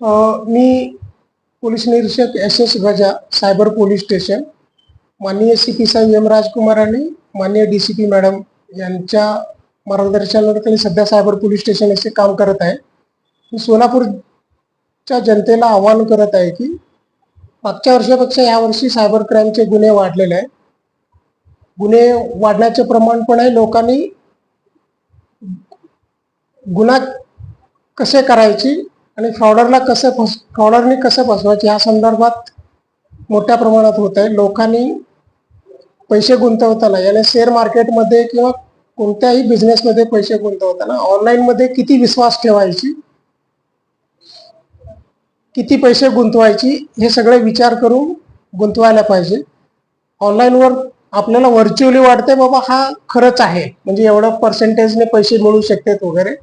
मी police निरीक्षक S S Gaja cyber police station. माननीय C P साहेब एम राजकुमार आणि माननीय डी सी पी मॅडम यांच्या मार्गदर्शनाखाली सध्या सायबर पोलीस स्टेशन असे काम करत आहे. मी सोलापूरच्या जनतेला आवाहन करत आहे की मागच्या वर्षापेक्षा यावर्षी सायबर क्राईमचे गुन्हे वाढलेले आहे गुन्हे वाढण्याचे प्रमाण पण आहे. लोकांनी गुन्हा कसे करायची आणि फ्रॉडरला कसं फस फ्रॉडरने कसं फसवायचे? या संदर्भात मोठ्या प्रमाणात होत आहे लोकांनी पैसे गुंतवताना याने शेअर मार्केटमध्ये किंवा कोणत्याही बिझनेसमध्ये पैसे गुंतवताना ऑनलाईनमध्ये किती विश्वास ठेवायची? किती पैसे गुंतवायची? हे सगळे विचार करून गुंतवायला पाहिजे. ऑनलाईनवर आपल्याला व्हर्च्युअली वाटते बाबा हा खरंच आहे. म्हणजे एवढं पर्सेंटेजने पैसे मिळू शकतात वगैरे.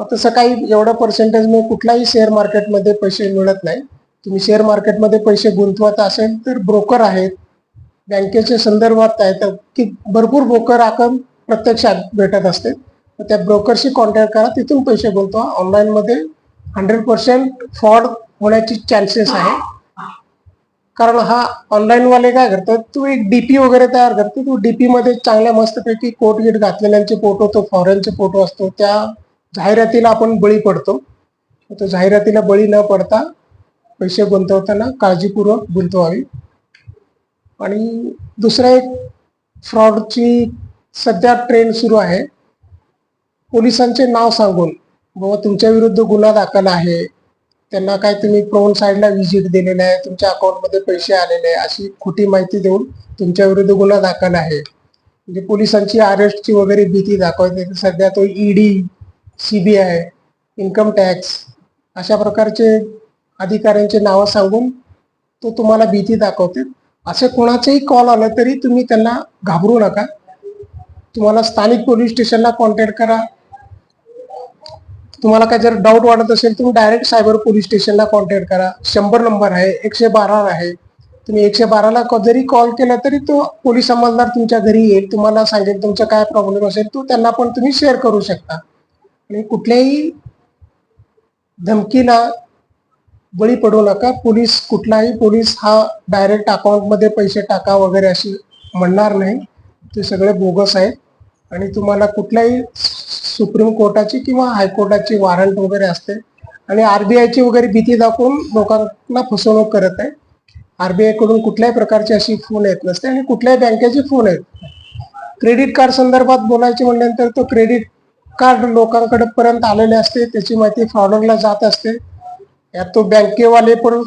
मग तसं काही एवढं पर्सेंटेजने कुठलाही शेअर मार्केटमध्ये पैसे मिळत नाही. तुम्ही शेअर मार्केटमध्ये पैसे गुंतवत असेल तर ब्रोकर आहेत. बँकेच्या संदर्भात आहे तर की भरपूर ब्रोकर आपण प्रत्यक्षात भेटत असते तर त्या ब्रोकरशी कॉन्टॅक्ट करा. तिथून पैसे गुंतवा. ऑनलाईनमध्ये हंड्रेड पर्सेंट फ्रॉड होण्याची चान्सेस आहे. कारण हा ऑनलाईनवाले काय करतात? तू एक डीपी वगैरे तयार करतो तू डीपीमध्ये चांगल्या मस्तपैकी कोट गिट घातलेल्यांचे फोटो तो फॉरेनचे फोटो असतो. त्या जाहिरातीला आपण बळी पडतो. तो जाहिरातीला बळी न पडता पैसे गुंतवताना काळजीपूर्वक गुंतवावी. आणि दुसरा एक फ्रॉडची सध्या ट्रेंड सुरू आहे. पोलिसांचे नाव सांगून बाबा तुमच्या विरुद्ध गुन्हा दाखल आहे. त्यांना काय तुम्ही प्रोन साईडला व्हिजिट दिलेलं आहे. तुमच्या अकाउंटमध्ये पैसे आलेले आहे. अशी खोटी माहिती देऊन तुमच्या विरुद्ध गुन्हा दाखल आहे. म्हणजे पोलिसांची अरेस्टची वगैरे भीती दाखवते. सध्या तो ईडी सीबीआय इन्कम टॅक्स अशा प्रकारचे अधिकाऱ्यांचे नावं सांगून तो तुम्हाला भीती दाखवते असे कोणाचेही कॉल आला तरी तुम्ही त्यांना घाबरू नका. तुम्हाला स्थानिक पोलीस स्टेशनला कॉन्टॅक्ट करा. तुम्हाला काय जर डाऊट वाटत असेल तुम्ही डायरेक्ट सायबर पोलीस स्टेशनला कॉन्टॅक्ट करा. शंभर नंबर आहे एकशे बारा आहे. तुम्ही एकशे बाराला जरी कॉल केला तरी तो पोलीस अंमलदार तुमच्या घरी येईल. तुम्हाला सांगेल तुमचा काय प्रॉब्लेम असेल तो त्यांना पण तुम्ही शेअर करू शकता. आणि कुठल्याही धमकीला बळी पडू नका. पोलीस कुठलाही पोलीस हा डायरेक्ट अकाउंटमध्ये पैसे टाका वगैरे अशी म्हणणार नाही. ते सगळे बोगस आहेत. आणि तुम्हाला कुठल्याही सुप्रीम कोर्टाची किंवा हायकोर्टाची वॉरंट वगैरे असते. आणि आरबीआयची वगैरे भीती दाखवून लोकांना फसवणूक करत आहे. आरबीआयकडून कुठल्याही प्रकारची अशी फोन येत नसते. आणि कुठल्याही बँकेचे फोन येत क्रेडिट कार्ड संदर्भात बोलायचे म्हणल्यानंतर तो क्रेडिट कार्ड लोकांकडे पर्यंत आलेले असते त्याची माहिती फ्रॉडरला जात असते. यात तो बँकेवाले पण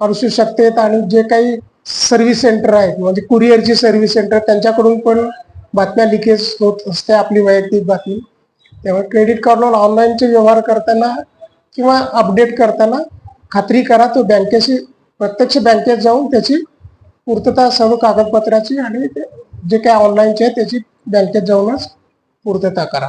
असू शकतात आणि जे काही सर्व्हिस सेंटर आहेत म्हणजे कुरिअरची सर्व्हिस सेंटर त्यांच्याकडून पण बातम्या लिकेज होत असते आपली वैयक्तिक बातमी. त्यामुळे क्रेडिट कार्डवर ऑनलाईनचे व्यवहार करताना किंवा अपडेट करताना खात्री करा तो बँकेशी प्रत्यक्ष बँकेत जाऊन त्याची पूर्तता सर्व कागदपत्राची आणि ते जे काही ऑनलाईनचे आहे त्याची बँकेत जाऊनच पूर्तता करा.